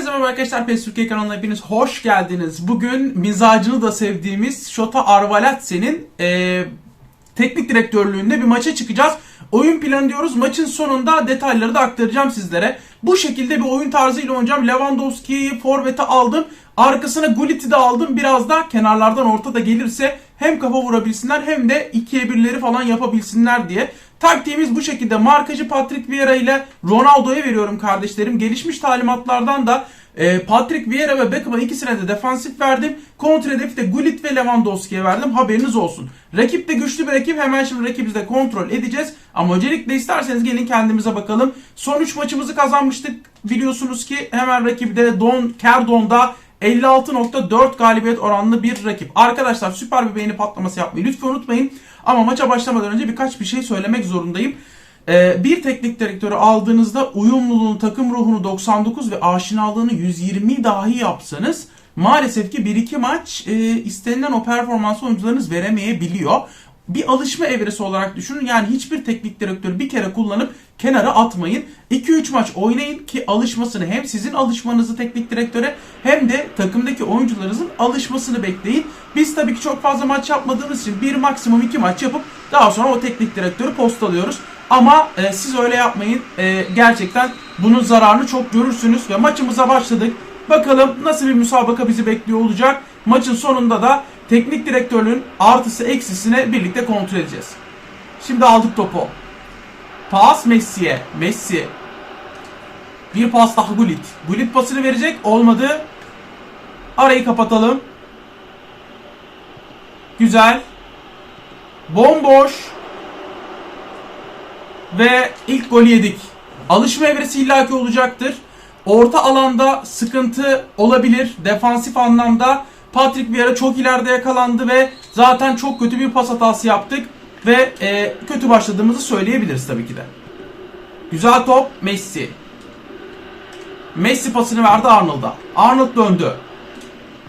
Herkese merhaba arkadaşlar. PES Türkiye kanalına hepiniz hoş geldiniz. Bugün mizacını da sevdiğimiz Şota Arvalatse'nin eee teknik direktörlüğünde bir maça çıkacağız. Oyun planı diyoruz. Maçın sonunda detayları da aktaracağım sizlere. Bu şekilde bir oyun tarzıyla oynayacağım. Lewandowski'yi forvete aldım. Arkasına Gullit'i de aldım. Biraz da kenarlardan ortada gelirse hem kafa vurabilsinler hem de ikiye birleri falan yapabilsinler diye. Taktiğimiz bu şekilde. Markacı Patrick Vieira ile Ronaldo'ya veriyorum kardeşlerim. Gelişmiş talimatlardan da e, Patrick Vieira ve Beckham'a ikisine de defansif verdim. Kontra hedefi de Gullit ve Lewandowski'ye verdim. Haberiniz olsun. Rakip de güçlü bir rakip. Hemen şimdi rakibi de kontrol edeceğiz. Ama öncelikle isterseniz gelin kendimize bakalım. Son 3 maçımızı kazanmıştık. Biliyorsunuz ki hemen rakibi de Don Kerdon'da 56.4 galibiyet oranlı bir rakip. Arkadaşlar süper bir beğeni patlaması yapmayı lütfen unutmayın. Ama maça başlamadan önce birkaç bir şey söylemek zorundayım. Ee, bir teknik direktörü aldığınızda uyumluluğunu, takım ruhunu 99 ve aşinalığını 120 dahi yapsanız maalesef ki 1-2 maç e, istenilen o performansı oyuncularınız veremeyebiliyor. Bir alışma evresi olarak düşünün. Yani hiçbir teknik direktörü bir kere kullanıp kenara atmayın. 2-3 maç oynayın ki alışmasını hem sizin alışmanızı teknik direktöre hem de takımdaki oyuncularınızın alışmasını bekleyin. Biz tabii ki çok fazla maç yapmadığımız için bir maksimum 2 maç yapıp daha sonra o teknik direktörü postalıyoruz. Ama e, siz öyle yapmayın. E, gerçekten bunun zararını çok görürsünüz ve maçımıza başladık. Bakalım nasıl bir müsabaka bizi bekliyor olacak. Maçın sonunda da teknik direktörlüğün artısı eksisine birlikte kontrol edeceğiz. Şimdi aldık topu. Pas Messi'ye. Messi. Bir pas daha Gullit. Gullit pasını verecek. Olmadı. Arayı kapatalım. Güzel. Bomboş. Ve ilk golü yedik. Alışma evresi illaki olacaktır. Orta alanda sıkıntı olabilir. Defansif anlamda Patrick Vieira çok ileride yakalandı ve zaten çok kötü bir pas hatası yaptık. Ve e, kötü başladığımızı söyleyebiliriz tabii ki de. Güzel top Messi. Messi pasını verdi Arnold'a. Arnold döndü.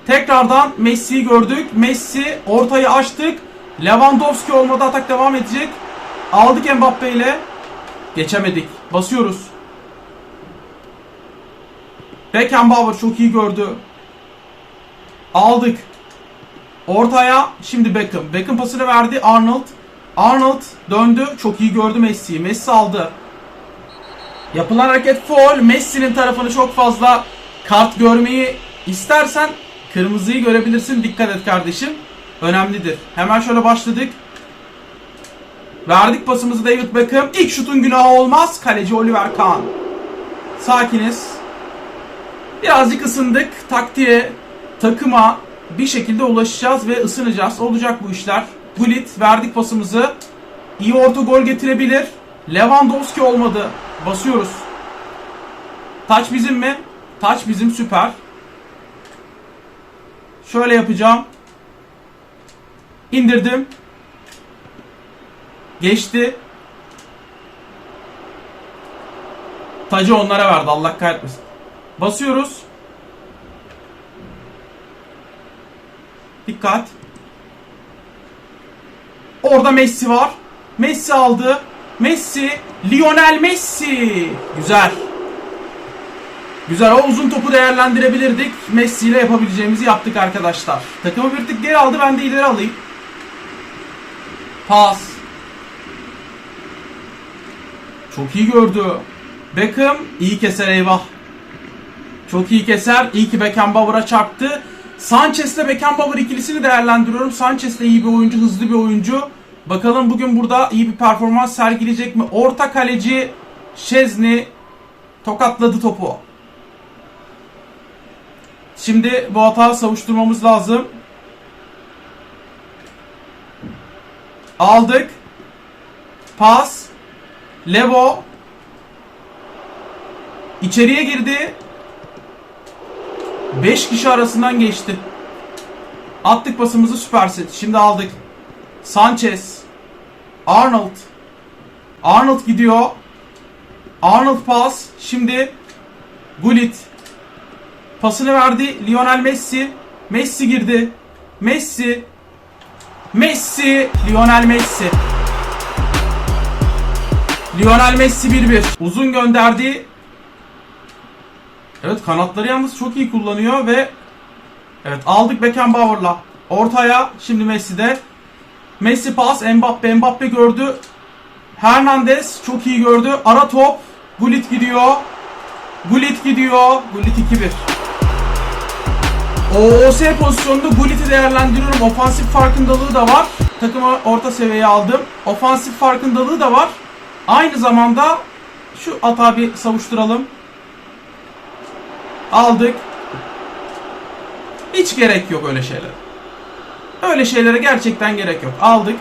Tekrardan Messi'yi gördük. Messi ortayı açtık. Lewandowski olmadı atak devam edecek. Aldık Mbappe ile. Geçemedik. Basıyoruz. Beckenbauer çok iyi gördü. Aldık. Ortaya şimdi Beckham. Beckham pasını verdi Arnold. Arnold döndü. Çok iyi gördü Messi'yi. Messi aldı. Yapılan hareket foul. Messi'nin tarafını çok fazla kart görmeyi istersen kırmızıyı görebilirsin. Dikkat et kardeşim. Önemlidir. Hemen şöyle başladık. Verdik pasımızı David Beckham. İlk şutun günahı olmaz. Kaleci Oliver Kahn. Sakiniz. Birazcık ısındık. Taktiğe, takıma bir şekilde ulaşacağız ve ısınacağız. Olacak bu işler. Gullit verdik pasımızı. İyi orta gol getirebilir. Lewandowski olmadı. Basıyoruz. Taç bizim mi? Taç bizim süper. Şöyle yapacağım. İndirdim. Geçti. Tacı onlara verdi. Allah kahretmesin. Basıyoruz. Dikkat. Orada Messi var. Messi aldı. Messi. Lionel Messi. Güzel. Güzel. O uzun topu değerlendirebilirdik. Messi ile yapabileceğimizi yaptık arkadaşlar. Takımı bir tık geri aldı. Ben de ileri alayım. Pas. Çok iyi gördü. Beckham iyi keser eyvah. Çok iyi keser. İyi ki Beckenbauer'a çarptı. Sanchez ile Beckenbauer ikilisini değerlendiriyorum. Sanchez de iyi bir oyuncu, hızlı bir oyuncu. Bakalım bugün burada iyi bir performans sergileyecek mi? Orta kaleci Şezni tokatladı topu. Şimdi bu hata savuşturmamız lazım. Aldık. Pas. Levo. İçeriye girdi. 5 kişi arasından geçti. Attık pasımızı süpersin. Şimdi aldık. Sanchez. Arnold. Arnold gidiyor. Arnold pas. Şimdi Gullit. Pasını verdi. Lionel Messi. Messi girdi. Messi. Messi. Lionel Messi. Lionel Messi 1-1. Uzun gönderdi. Evet kanatları yalnız çok iyi kullanıyor ve evet aldık Beckenbauer'la ortaya şimdi Messi'de Messi pas Mbappe Mbappe gördü Hernandez çok iyi gördü ara top Gullit gidiyor Gullit gidiyor Gullit 2-1 o OS pozisyonunda Gullit'i değerlendiriyorum. Ofansif farkındalığı da var. Takımı orta seviyeye aldım. Ofansif farkındalığı da var. Aynı zamanda şu ata bir savuşturalım. Aldık. Hiç gerek yok öyle şeylere. Öyle şeylere gerçekten gerek yok. Aldık.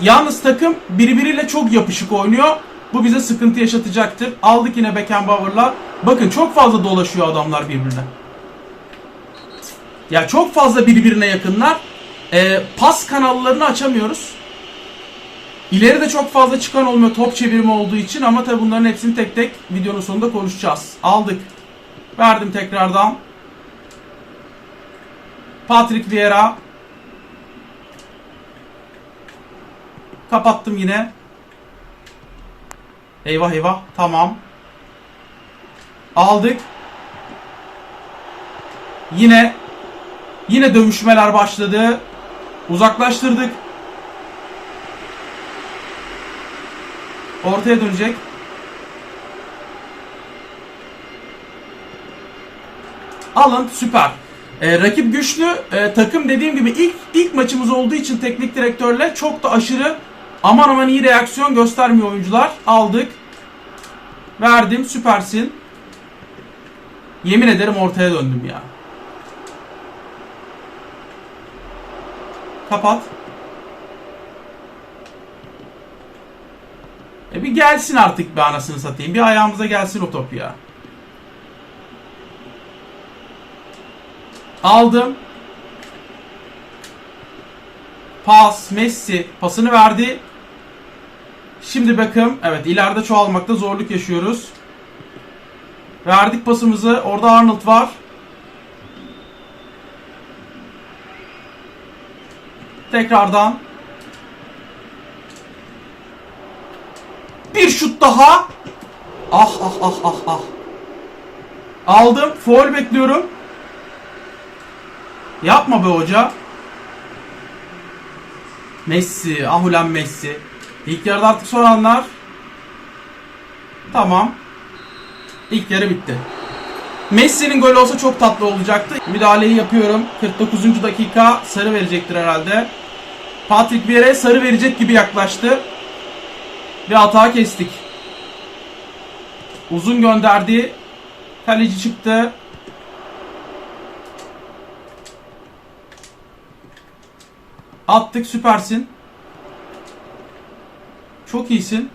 Yalnız takım birbiriyle çok yapışık oynuyor. Bu bize sıkıntı yaşatacaktır. Aldık yine Beckenbauer'la. Bakın çok fazla dolaşıyor adamlar birbirine. Ya çok fazla birbirine yakınlar. Ee, pas kanallarını açamıyoruz. İleri de çok fazla çıkan olmuyor top çevirme olduğu için ama tabi bunların hepsini tek tek videonun sonunda konuşacağız. Aldık. Verdim tekrardan. Patrick Vieira. Kapattım yine. Eyvah eyvah. Tamam. Aldık. Yine yine dövüşmeler başladı. Uzaklaştırdık. Ortaya dönecek. Alın süper. Ee, rakip güçlü. Ee, takım dediğim gibi ilk ilk maçımız olduğu için teknik direktörle çok da aşırı aman aman iyi reaksiyon göstermiyor oyuncular. Aldık. Verdim süpersin. Yemin ederim ortaya döndüm ya. Kapat. E bir gelsin artık bir anasını satayım. Bir ayağımıza gelsin o top ya. Aldım. Pas, Messi pasını verdi. Şimdi Beckham. Evet ileride çoğalmakta zorluk yaşıyoruz. Verdik pasımızı. Orada Arnold var. Tekrardan. Daha. Ah ah ah ah ah. Aldım. Foul bekliyorum. Yapma be hoca. Messi. Ah ulan Messi. İlk yarıda artık son anlar. Tamam. İlk yarı bitti. Messi'nin golü olsa çok tatlı olacaktı. Müdahaleyi yapıyorum. 49. dakika sarı verecektir herhalde. Patrick Vieira sarı verecek gibi yaklaştı. Bir hata kestik. Uzun gönderdi. Kaleci çıktı. Attık süpersin. Çok iyisin.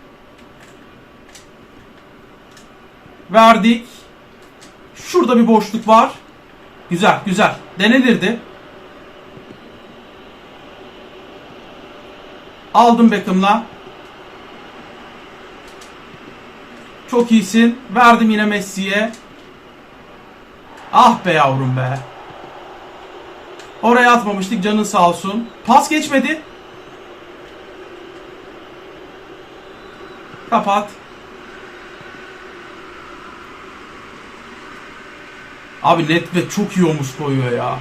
Verdik. Şurada bir boşluk var. Güzel güzel. Denenirdi. Aldım Beckham'la. Çok iyisin. Verdim yine Messi'ye. Ah be yavrum be. Oraya atmamıştık canın sağ olsun. Pas geçmedi. Kapat. Abi net ve çok iyi omuz koyuyor ya.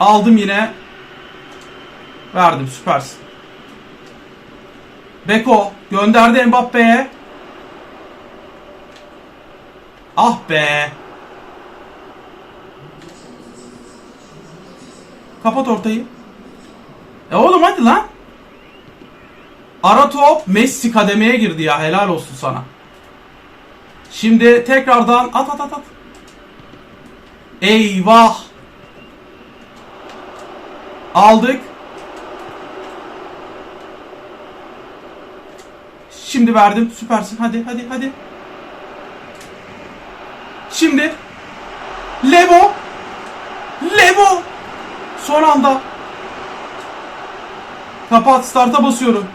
Aldım yine. Verdim süpersin. Beko gönderdi Mbappe'ye. Ah be. Kapat ortayı. E oğlum hadi lan. Ara top Messi kademeye girdi ya helal olsun sana. Şimdi tekrardan at at at at. Eyvah. Aldık. Şimdi verdim. Süpersin. Hadi hadi hadi. Şimdi Levo Levo Son anda Kapat starta basıyorum.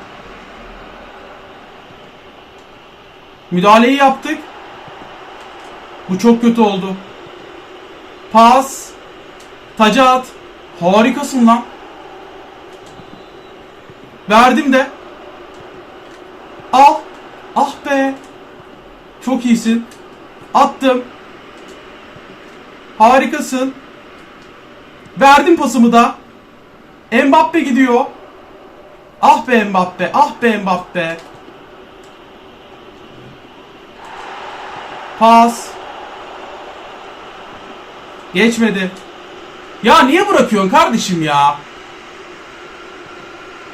Müdahaleyi yaptık. Bu çok kötü oldu. Pas. Taca at. Harikasın lan. Verdim de. Al. Ah be. Çok iyisin. Attım. Harikasın. Verdim pasımı da. Mbappe gidiyor. Ah be Mbappe. Ah be Mbappe. Pas. Geçmedi. Ya niye bırakıyorsun kardeşim ya?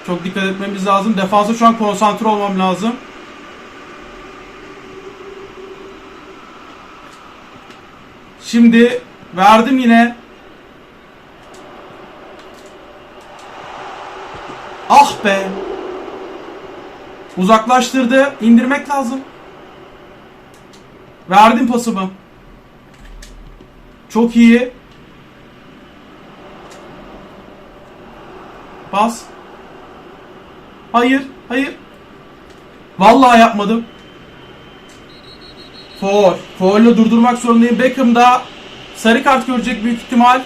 Çok dikkat etmemiz lazım. Defansa şu an konsantre olmam lazım. Şimdi verdim yine. Ah be. Uzaklaştırdı. İndirmek lazım. Verdim pasımı. Çok iyi. Pas. Hayır, hayır. Vallahi yapmadım. Foul. Foul'le durdurmak zorundayım. Beckham da sarı kart görecek büyük ihtimal.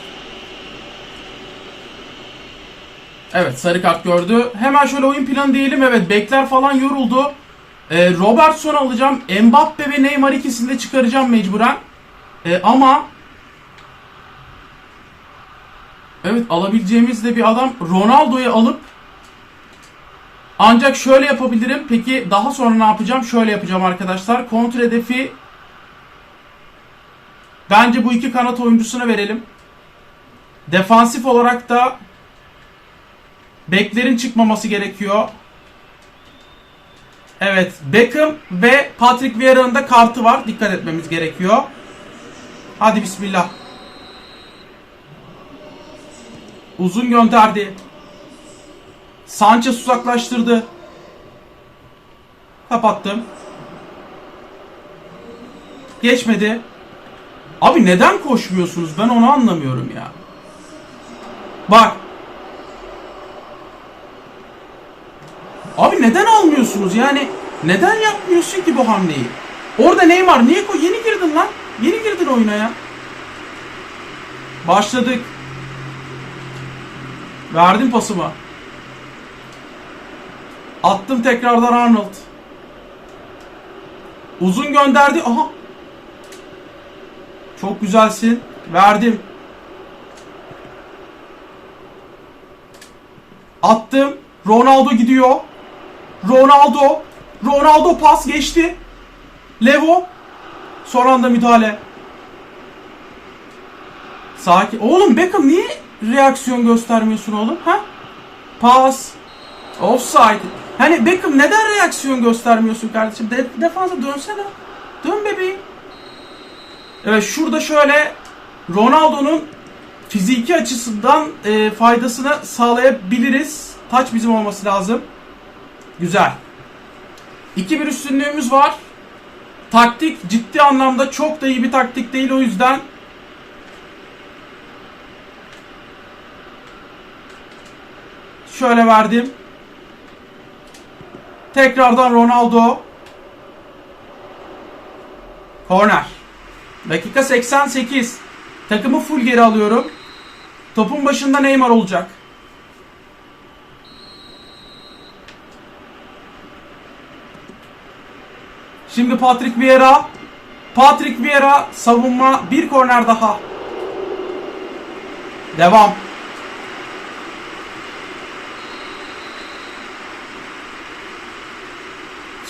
Evet sarı kart gördü. Hemen şöyle oyun planı diyelim. Evet bekler falan yoruldu. Ee, Robertson alacağım. Mbappe ve Neymar ikisini de çıkaracağım mecburen. Ee, ama Evet alabileceğimiz de bir adam Ronaldo'yu alıp ancak şöyle yapabilirim. Peki daha sonra ne yapacağım? Şöyle yapacağım arkadaşlar. Kontra hedefi bence bu iki kanat oyuncusuna verelim. Defansif olarak da beklerin çıkmaması gerekiyor. Evet, Beckham ve Patrick Vieira'nın da kartı var. Dikkat etmemiz gerekiyor. Hadi bismillah. Uzun gönderdi. Sanchez uzaklaştırdı. Kapattım. Geçmedi. Abi neden koşmuyorsunuz? Ben onu anlamıyorum ya. Bak. Abi neden almıyorsunuz? Yani neden yapmıyorsun ki bu hamleyi? Orada Neymar niye koy? Yeni girdin lan. Yeni girdin oyuna ya. Başladık. Verdim pasımı. Attım tekrardan Arnold. Uzun gönderdi. Aha. Çok güzelsin. Verdim. Attım. Ronaldo gidiyor. Ronaldo. Ronaldo pas geçti. Levo. Son anda müdahale. Sakin. Oğlum Beckham niye reaksiyon göstermiyorsun oğlum? Ha? Pas. Offside. Hani Beckham neden reaksiyon göstermiyorsun kardeşim? De defansa dönsene. Dön bebeğim. Evet şurada şöyle Ronaldo'nun fiziki açısından e, faydasını sağlayabiliriz. Taç bizim olması lazım. Güzel. 2-1 üstünlüğümüz var. Taktik ciddi anlamda çok da iyi bir taktik değil o yüzden Şöyle verdim. Tekrardan Ronaldo. Korner. Dakika 88. Takımı full geri alıyorum. Topun başında Neymar olacak. Şimdi Patrick Vieira. Patrick Vieira savunma bir korner daha. Devam.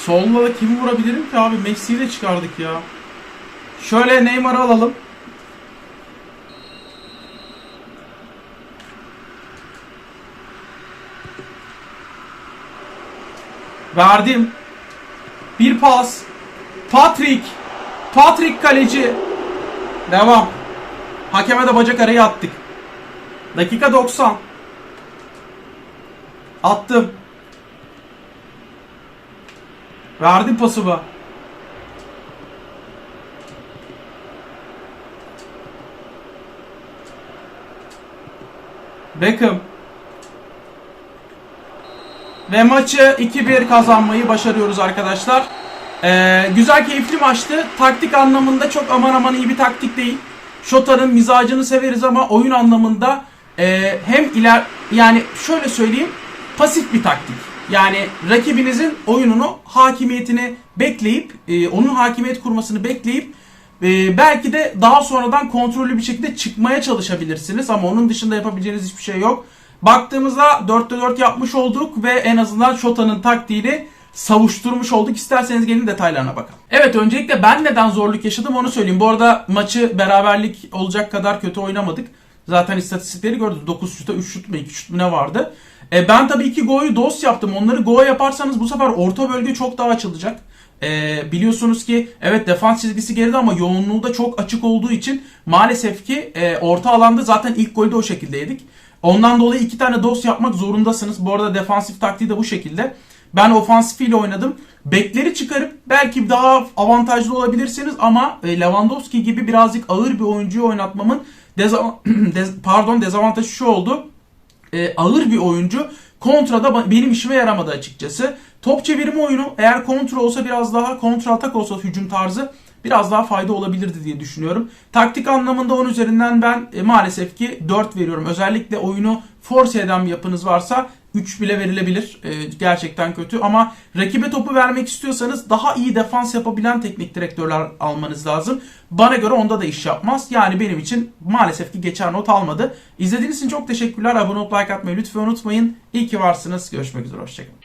Solla da kimi vurabilirim ki abi? Messi'yi de çıkardık ya. Şöyle Neymar'ı alalım. Verdim. Bir pas. Patrick. Patrick kaleci. Devam. Hakeme de bacak araya attık. Dakika 90. Attım. Verdim pasımı. Beckham. Ve maçı 2-1 kazanmayı başarıyoruz arkadaşlar. Ee, güzel keyifli maçtı. Taktik anlamında çok aman aman iyi bir taktik değil. Shota'nın mizacını severiz ama oyun anlamında e, hem iler yani şöyle söyleyeyim pasif bir taktik. Yani rakibinizin oyununu, hakimiyetini bekleyip, e, onun hakimiyet kurmasını bekleyip e, belki de daha sonradan kontrollü bir şekilde çıkmaya çalışabilirsiniz ama onun dışında yapabileceğiniz hiçbir şey yok. Baktığımızda 4'te 4 yapmış olduk ve en azından Shota'nın taktiğini savuşturmuş olduk. İsterseniz gelin detaylarına bakalım. Evet öncelikle ben neden zorluk yaşadım onu söyleyeyim. Bu arada maçı beraberlik olacak kadar kötü oynamadık. Zaten istatistikleri gördünüz. 9 şuta 3 şut mu 2 şut mu ne vardı. E, ben tabii iki go'yu dos yaptım. Onları go yaparsanız bu sefer orta bölge çok daha açılacak. E, biliyorsunuz ki evet defans çizgisi geride ama yoğunluğu da çok açık olduğu için maalesef ki e, orta alanda zaten ilk golü de o şekilde yedik. Ondan dolayı iki tane dos yapmak zorundasınız. Bu arada defansif taktiği de bu şekilde. Ben ofansifiyle oynadım. Bekleri çıkarıp belki daha avantajlı olabilirsiniz ama e, Lewandowski gibi birazcık ağır bir oyuncuyu oynatmamın deza- dez- pardon dezavantajı şu oldu. E, ağır bir oyuncu kontrada benim işime yaramadı açıkçası. Top çevirme oyunu eğer kontra olsa biraz daha kontra atak olsa hücum tarzı biraz daha fayda olabilirdi diye düşünüyorum. Taktik anlamında 10 üzerinden ben e, maalesef ki 4 veriyorum. Özellikle oyunu force eden bir yapınız varsa 3 bile verilebilir. E, gerçekten kötü ama rakibe topu vermek istiyorsanız daha iyi defans yapabilen teknik direktörler almanız lazım. Bana göre onda da iş yapmaz. Yani benim için maalesef ki geçer not almadı. İzlediğiniz için çok teşekkürler. Abone olup like atmayı lütfen unutmayın. İyi ki varsınız. Görüşmek üzere. Hoşçakalın.